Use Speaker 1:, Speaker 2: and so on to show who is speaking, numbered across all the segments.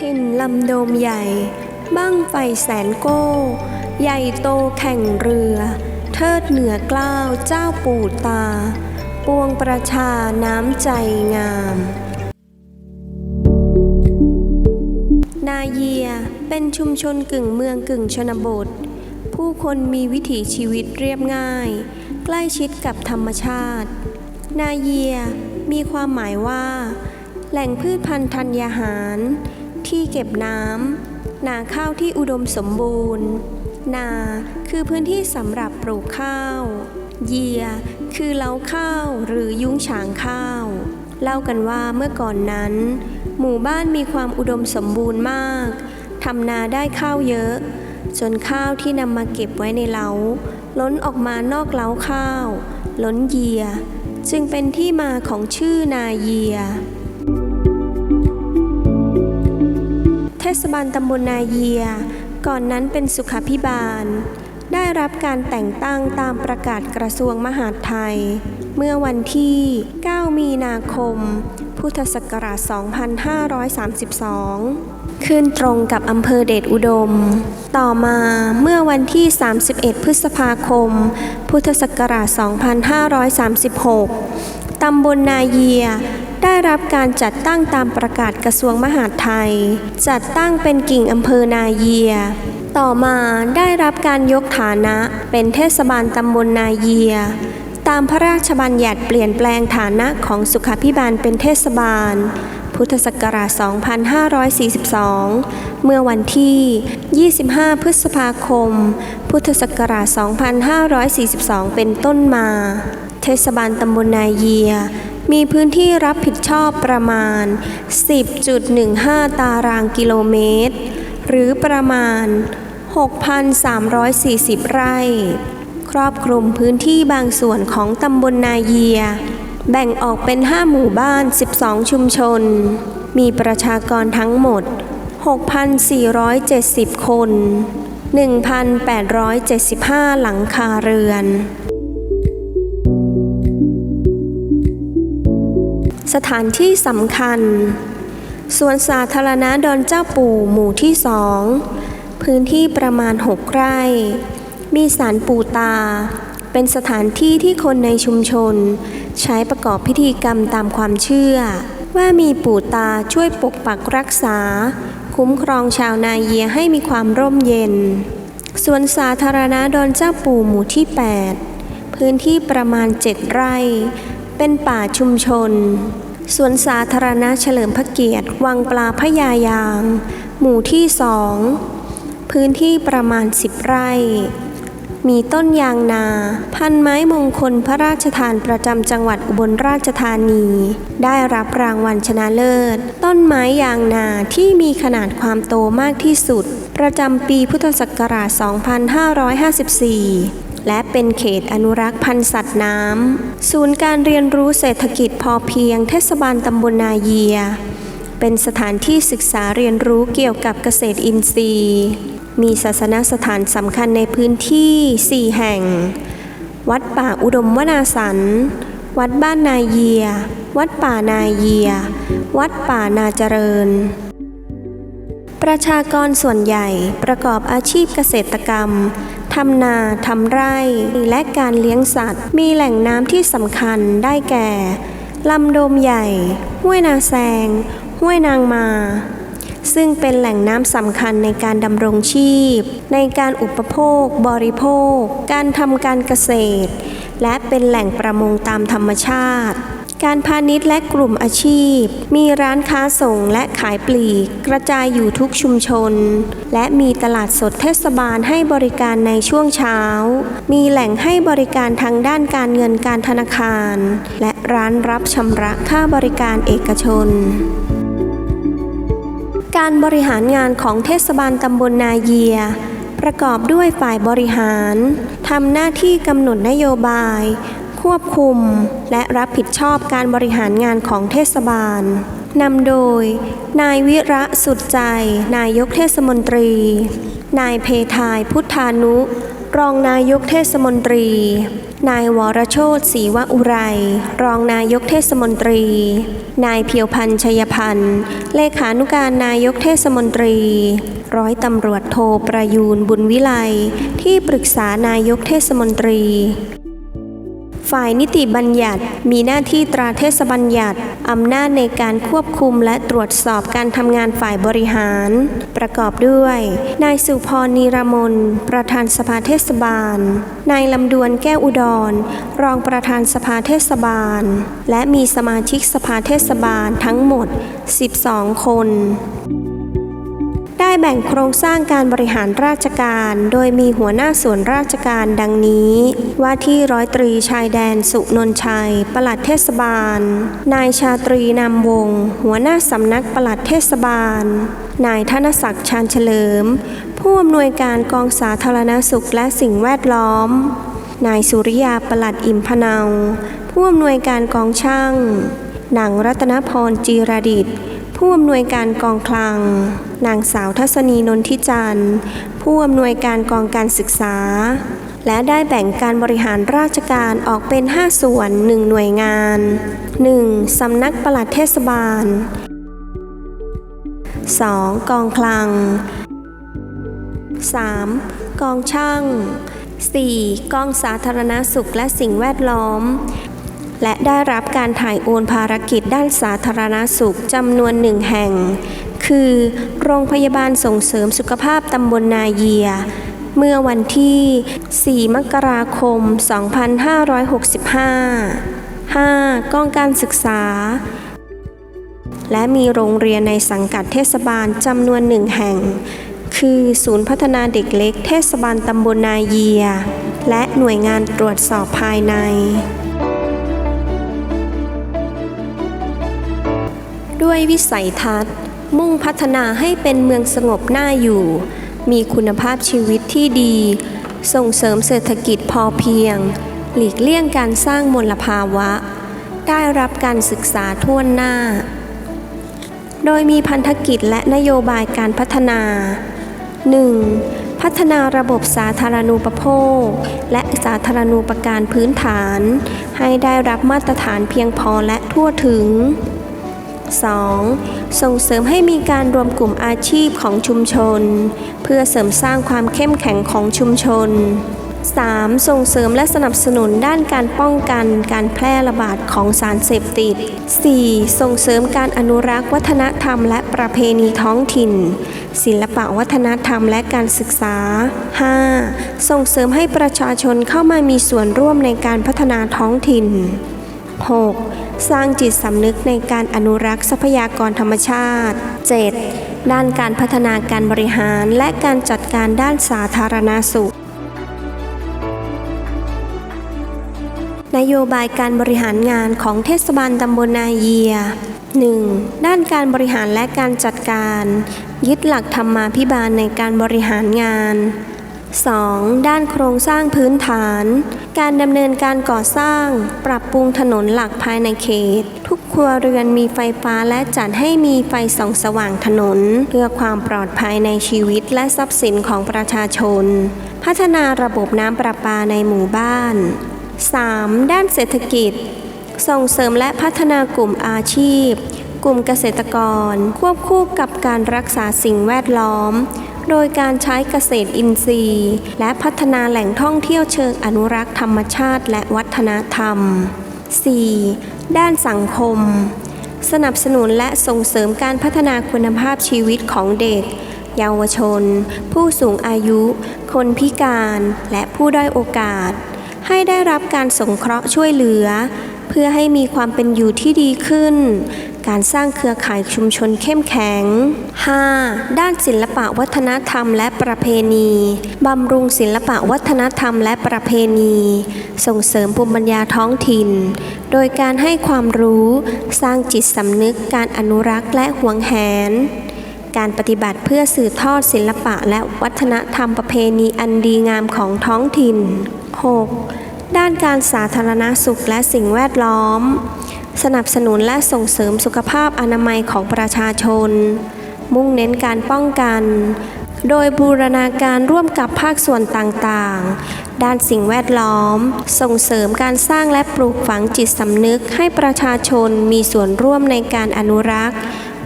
Speaker 1: ถิ่นลำโดมใหญ่ บ้างไฟแสนโก้ ใหญ่โตแข่งเรือ เทิดเหนือกล้าวเจ้าปู่ตา ปวงประชาน้ำใจงาม นาเยียเป็นชุมชนกึ่งเมืองกึ่งชนบท ผู้คนมีวิถีชีวิตเรียบง่าย ใกล้ชิดกับธรรมชาติ นาเยียมีความหมายว่า แหล่งพืชพันธุ์ธัญญาหาร ที่เก็บน้ำนาข้าวที่อุดมสมบูรณ์ นาคือพื้นที่สำหรับปลูกข้าว เยียคือเล้าข้าวหรือยุ้งฉางข้าว เล่ากันว่าเมื่อก่อนนั้น หมู่บ้านมีความอุดมสมบูรณ์มากทำนาได้ข้าวเยอะ จนข้าวที่นำมาเก็บไว้ในเล้า ล้นออกมานอกเล้าข้าว ล้นเยีย จึงเป็นที่มาของชื่อนาเยีย เทศบาลตำบลนาเยีย ก่อนนั้นเป็นสุขาพิบาล ได้รับการแต่งตั้งตามประกาศกระทรวงมหาดไทย เมื่อวันที่ 9 มีนาคม พุทธศักราช 2532 ขึ้นตรงกับอำเภอเดชอุดม ต่อมาเมื่อวันที่ 31 พฤษภาคม พุทธศักราช 2536ตำบลนาเยีย ได้รับการจัดตั้งตามประกาศกระทรวงมหาดไทย จัดตั้งเป็นกิ่งอำเภอนาเยีย ต่อมาได้รับการยกฐานะเป็นเทศบาลตำบลนาเยีย ตามพระราชบัญญัติเปลี่ยนแปลงฐานะของสุขาพิบาลเป็นเทศบาล พุทธศักราช 2542 เมื่อวันที่ 25 พฤษภาคม พุทธศักราช 2542 เป็นต้นมา เทศบาลตำบลนาเยีย มีพื้นที่รับผิดชอบประมาณ 10.15 ตารางกิโลเมตร หรือประมาณ 6,340 ไร่ ครอบคลุมพื้นที่บางส่วนของตำบลนาเยีย แบ่งออกเป็น 5 หมู่บ้าน 12 ชุมชน มีประชากรทั้งหมด 6,470 คน 1,875 หลังคาเรือน สถานที่สำคัญ สวนสาธารณะดอนเจ้าปู่หมู่ที่สอง พื้นที่ประมาณ 6 ไร่ มีสารปู่ตา เป็นสถานที่ที่คนในชุมชน ใช้ประกอบพิธีกรรมตามความเชื่อ ว่ามีปู่ตาช่วยปกปักรักษา คุ้มครองชาวนาเยียให้มีความร่มเย็น สวนสาธารณะดอนเจ้าปู่หมู่ที่ 8 พื้นที่ประมาณ 7 ไร่ เป็นป่าชุมชน สวนสาธารณะเฉลิมพระเกียรติ วังปลาพญายางหมู่ที่สอง พื้นที่ประมาณ10ไร่ มีต้นยางนา พันไม้มงคลพระราชทานประจำจังหวัดอุบลราชธานี ได้รับรางวัลชนะเลิศ ต้นไม้ยางนาที่มีขนาดความโตมากที่สุด ประจำปีพุทธศักราช 2554 และเป็นเขตอนุรักษ์พันธุ์สัตว์น้ำ ศูนย์การเรียนรู้เศรษฐกิจพอเพียงเทศบาลตำบลนาเยีย เป็นสถานที่ศึกษาเรียนรู้เกี่ยวกับเกษตรอินทรีย์ มีศาสนสถานสำคัญในพื้นที่ 4 แห่ง วัดป่าอุดมวนาสัน วัดบ้านนาเยีย วัดป่านาเยีย วัดป่านาเจริญประชากรส่วนใหญ่ประกอบอาชีพเกษตรกรรม ทำนาทำไร่ และการเลี้ยงสัตว์ มีแหล่งน้ำที่สำคัญได้แก่ลำโดมใหญ่ ห้วยนาแซง ห้วยนางมา ซึ่งเป็นแหล่งน้ำสำคัญในการดำรงชีพ ในการอุปโภค บริโภค การทำการเกษตร และเป็นแหล่งประมงตามธรรมชาติ การพาณิชย์และกลุ่มอาชีพ มีร้านค้าส่งและขายปลีก กระจายอยู่ทุกชุมชน และมีตลาดสดเทศบาลให้บริการในช่วงเช้า มีแหล่งให้บริการทางด้านการเงินการธนาคาร และร้านรับชำระค่าบริการเอกชนการบริหารงานของเทศบาลตำบลนาเยีย ประกอบด้วยฝ่ายบริหาร ทำหน้าที่กำหนดนโยบาย ควบคุม และรับผิดชอบการบริหารงานของเทศบาลนำโดย นายวิระสุดใจ นายกเทศมนตรี นายเพทายพุทธานุ รองนายกเทศมนตรี นายวรโชตศรีวอุไร รองนายกเทศมนตรี นายเพียวพันธ์ชัยพันธ์ เลขานุการนายกเทศมนตรี ร้อยตำรวจโทประยูนบุญวิไลที่ปรึกษานายกเทศมนตรี ฝ่ายนิติบัญญัติ มีหน้าที่ตราเทศบัญญัติ อำนาจในการควบคุมและตรวจสอบการทำงานฝ่ายบริหาร ประกอบด้วย นายสุพรนีรมน ประธานสภาเทศบาล นายลำดวนแก้วอุดร รองประธานสภาเทศบาล และมีสมาชิกสภาเทศบาลทั้งหมด 12 คน ได้แบ่งโครงสร้างการบริหารราชการ โดยมีหัวหน้าส่วนราชการดังนี้ ว่าที่ร้อยตรีชายแดนสุนนชัย ปลัดเทศบาล นายชาตรีนามวงศ์หัวหน้าสำนักปลัดเทศบาล นายธนศักดิ์ชาญเฉลิม ผู้อำนวยการกองสาธารณสุขและสิ่งแวดล้อม นายสุริยาปลัดอิมพนาผู้อำนวยการกองช่างนางรัตนพรจีรดิตผู้อำนวยการกองคลัง นางสาวทัศนีนนทิจันทร์ ผู้อำนวยการกองการศึกษา และได้แบ่งการบริหารราชการออกเป็น 5 ส่วน 1 หน่วยงาน 1. สำนักปลัดเทศบาล 2. กองคลัง 3. กองช่าง 4. กองสาธารณสุขและสิ่งแวดล้อม และได้รับการถ่ายโอนภารกิจด้านสาธารณสุขจำนวนหนึ่งแห่ง คือ โรงพยาบาลส่งเสริมสุขภาพตำบลนาเยีย เมื่อวันที่ 4 มกราคม 2565 5. กองการศึกษา และมีโรงเรียนในสังกัดเทศบาลจำนวนหนึ่งแห่ง คือศูนย์พัฒนาเด็กเล็กเทศบาลตำบลนาเยีย และหน่วยงานตรวจสอบภายใน ด้วยวิสัยทัศน์ มุ่งพัฒนาให้เป็นเมืองสงบน่าอยู่ มีคุณภาพชีวิตที่ดี ส่งเสริมเศรษฐกิจพอเพียง หลีกเลี่ยงการสร้างมลภาวะ ได้รับการศึกษาทั่วหน้า โดยมีพันธกิจและนโยบายการพัฒนา 1. พัฒนาระบบสาธารณูปโภค และสาธารณูปการพื้นฐาน ให้ได้รับมาตรฐานเพียงพอและทั่วถึง 2. ส่งเสริมให้มีการรวมกลุ่มอาชีพของชุมชน เพื่อเสริมสร้างความเข้มแข็งของชุมชน 3. ส่งเสริมและสนับสนุนด้านการป้องกันการแพร่ระบาดของสารเสพติด 4. ส่งเสริมการอนุรักษ์วัฒนธรรมและประเพณีท้องถิ่น ศิลปะวัฒนธรรมและการศึกษา 5. ส่งเสริมให้ประชาชนเข้ามามีส่วนร่วมในการพัฒนาท้องถิ่น 6. สร้างจิตสำนึกในการอนุรักษ์ทรัพยากรธรรมชาติ 7. ด้านการพัฒนาการบริหารและการจัดการด้านสาธารณสุข นโยบายการบริหารงานของเทศบาลตำบลนาเยีย 1. ด้านการบริหารและการจัดการ ยึดหลักธรรมาภิบาลในการบริหารงาน 2. ด้านโครงสร้างพื้นฐาน การดำเนินการก่อสร้าง ปรับปรุงถนนหลักภายในเขต ทุกครัวเรือนมีไฟฟ้าและจัดให้มีไฟส่องสว่างถนน เพื่อความปลอดภัยในชีวิตและทรัพย์สินของประชาชน พัฒนาระบบน้ำประปาในหมู่บ้าน 3. ด้านเศรษฐกิจ ส่งเสริมและพัฒนากลุ่มอาชีพ กลุ่มเกษตรกร ควบคู่กับการรักษาสิ่งแวดล้อม โดยการใช้เกษตรอินทรีย์ และพัฒนาแหล่งท่องเที่ยวเชิงอนุรักษ์ธรรมชาติและวัฒนธรรม 4. ด้านสังคม สนับสนุนและส่งเสริมการพัฒนาคุณภาพชีวิตของเด็ก เยาวชน ผู้สูงอายุ คนพิการ และผู้ด้อยโอกาส ให้ได้รับการสงเคราะห์ช่วยเหลือ เพื่อให้มีความเป็นอยู่ที่ดีขึ้น การสร้างเครือข่ายชุมชนเข้มแข็ง 5. ด้านศิลปะวัฒนธรรมและประเพณีบำรุงศิลปะวัฒนธรรมและประเพณี ส่งเสริมภูมิปัญญาท้องถิ่น โดยการให้ความรู้สร้างจิตสำนึกการอนุรักษ์และหวงแหนการปฏิบัติเพื่อสื่อทอดศิลปะและวัฒนธรรมประเพณีอันดีงามของท้องถิ่น 6. ด้านการสาธารณสุขและสิ่งแวดล้อม สนับสนุนและส่งเสริมสุขภาพอนามัยของประชาชน มุ่งเน้นการป้องกัน โดยบูรณาการร่วมกับภาคส่วนต่างๆ ด้านสิ่งแวดล้อม ส่งเสริมการสร้างและปลูกฝังจิตสำนึกให้ประชาชนมีส่วนร่วมในการอนุรักษ์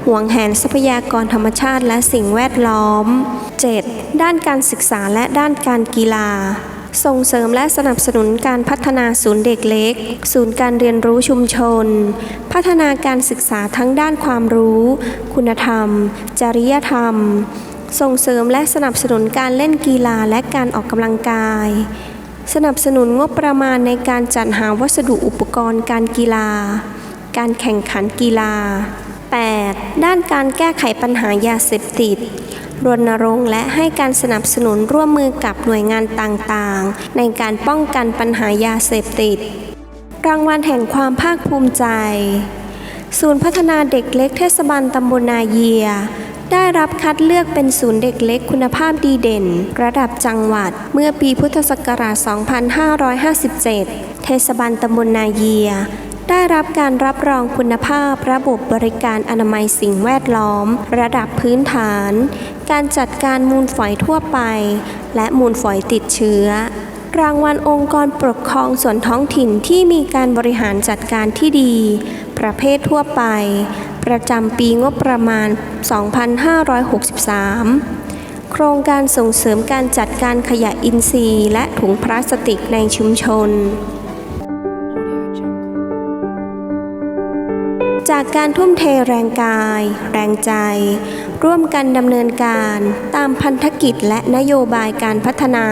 Speaker 1: ห่วงแหนทรัพยากรธรรมชาติและสิ่งแวดล้อม 7. ด้านการศึกษาและด้านการกีฬา ส่งเสริมและสนับสนุนการพัฒนาศูนย์เด็กเล็ก ศูนย์การเรียนรู้ชุมชน พัฒนาการศึกษาทั้งด้านความรู้ คุณธรรม จริยธรรม ส่งเสริมและสนับสนุนการเล่นกีฬาและการออกกำลังกาย สนับสนุนงบประมาณในการจัดหาวัสดุอุปกรณ์การกีฬา การแข่งขันกีฬา 8. ด้านการแก้ไขปัญหายาเสพติด รณรงค์และให้การสนับสนุนร่วมมือกับหน่วยงานต่างๆ ในการป้องกันปัญหายาเสพติด รางวัลแห่งความภาคภูมิใจ ศูนย์พัฒนาเด็กเล็กเทศบาลตำบลนาเยีย ได้รับคัดเลือกเป็นศูนย์เด็กเล็กคุณภาพดีเด่น ระดับจังหวัดเมื่อปีพุทธศักราช 2557 เทศบาลตำบลนาเยีย ได้รับการรับรองคุณภาพระบบบริการอนามัยสิ่งแวดล้อม ระดับพื้นฐาน การจัดการมูลฝอยทั่วไป และมูลฝอยติดเชื้อ รางวัลองค์กรปกครองส่วนท้องถิ่นที่มีการบริหารจัดการที่ดี ประเภททั่วไป ประจำปีงบประมาณ 2563โครงการส่งเสริมการจัดการขยะอินทรีย์ และถุงพลาสติกในชุมชน จากการทุ่มเทแรงกาย แรงใจ ร่วมกันดำเนินการตามพันธกิจและนโยบายการพัฒนา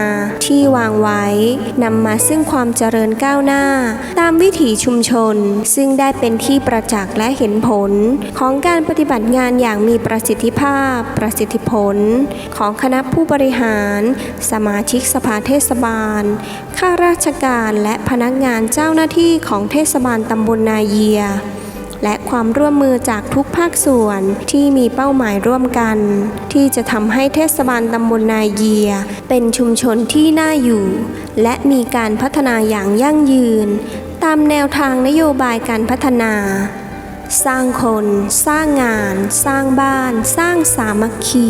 Speaker 1: ที่วางไว้นำมาซึ่งความเจริญก้าวหน้า ตามวิถีชุมชน ซึ่งได้เป็นที่ประจักษ์และเห็นผล ของการปฏิบัติงานอย่างมีประสิทธิภาพ ประสิทธิผล ของคณะผู้บริหาร สมาชิกสภาเทศบาลข้าราชการและพนักงานเจ้าหน้าที่ของเทศบาลตำบลนาเยีย และความร่วมมือจากทุกภาคส่วนที่มีเป้าหมายร่วมกัน ที่จะทำให้เทศบาลตำบลนาเยีย เป็นชุมชนที่น่าอยู่ และมีการพัฒนาอย่างยั่งยืน ตามแนวทางนโยบายการพัฒนา สร้างคน สร้างงาน สร้างบ้าน สร้างสามัคคี